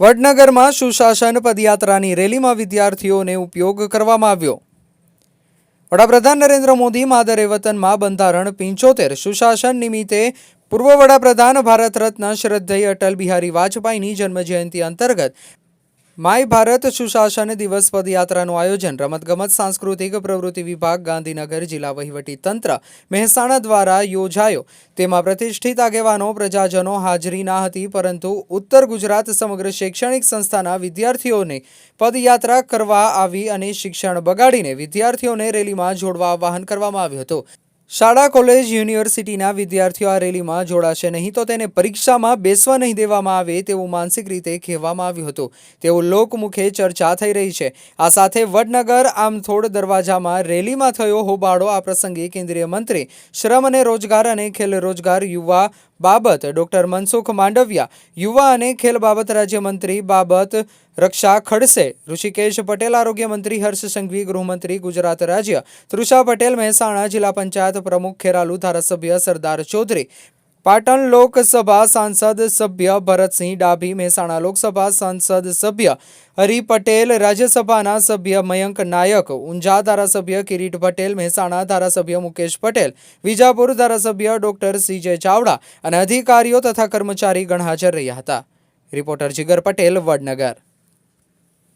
વડનગરમાં સુશાસન પદયાત્રાની રેલીમાં વિદ્યાર્થીઓને ઉપયોગ કરવામાં આવ્યો. વડાપ્રધાન નરેન્દ્ર મોદી માદરે વતનમાં બંધારણ પિંચોતેર સુશાસન નિમિત્તે પૂર્વ વડાપ્રધાન ભારત રત્ન શ્રદ્ધેય અટલ બિહારી વાજપેયીની જન્મજયંતિ અંતર્ગત માય ભારત સુશાસન દિવસ પદયાત્રાનું આયોજન. રમતગમત, સાંસ્કૃતિક પ્રવૃત્તિ વિભાગ, ગાંધીનગર જિલ્લા વહીવટી તંત્ર મહેસાણા દ્વારા યોજાયો. તેમાં પ્રતિષ્ઠિત આગેવાનો, પ્રજાજનો હાજરી ના હતી, પરંતુ ઉત્તર ગુજરાત સમગ્ર શૈક્ષણિક સંસ્થાના વિદ્યાર્થીઓને પદયાત્રા કરવા આવી અને શિક્ષણ બગાડીને વિદ્યાર્થીઓને રેલીમાં જોડવા આહવાન કરવામાં આવ્યું હતું. શાળા, કોલેજ, યુનિવર્સિટીના વિદ્યાર્થીઓ આ રેલીમાં જોડાશે નહીં તો તેને પરીક્ષામાં બેસવા નહીં દેવામાં આવે તેવું માનસિક રીતે કહેવામાં આવ્યું હતું. તેવું લોકમુખે ચર્ચા થઈ રહી છે. આ સાથે વડનગર, આમથોડ દરવાજામાં રેલીમાં થયો હોબાળો. આ પ્રસંગે કેન્દ્રીય મંત્રી શ્રમ અને રોજગાર અને ખેલ રોજગાર યુવા બાબત ડોક્ટર મનસુખ માંડવિયા, યુવા અને ખેલ બાબત રાજ્યમંત્રી બાબત રક્ષા ખડસે, ઋષિકેશ પટેલ, આરોગ્ય મંત્રી હર્ષ સંઘવી, ગૃહમંત્રી ગુજરાત રાજ્ય, તૃષા પટેલ મહેસાણા જિલ્લા પંચાયત પ્રમુખ ખેરાલુ ધારાસભ્ય સરદાર ચૌધરી પાટણ લોકસભા સાંસદ સભ્ય ભરતસિંહ ડાભી, મહેસાણા લોકસભા સાંસદ સભ્ય હરિ પટેલ, રાજ્યસભાના સભ્ય મયંક નાયક, ઊંઝા ધારાસભ્ય કિરીટ પટેલ, મહેસાણા ધારાસભ્ય મુકેશ પટેલ, વિજાપુર ધારાસભ્ય ડોક્ટર સીજે ચાવડા અને અધિકારીઓ તથા કર્મચારી ગણ હાજર રહ્યા હતા. રિપોર્ટર જીગર પટેલ વડનગર.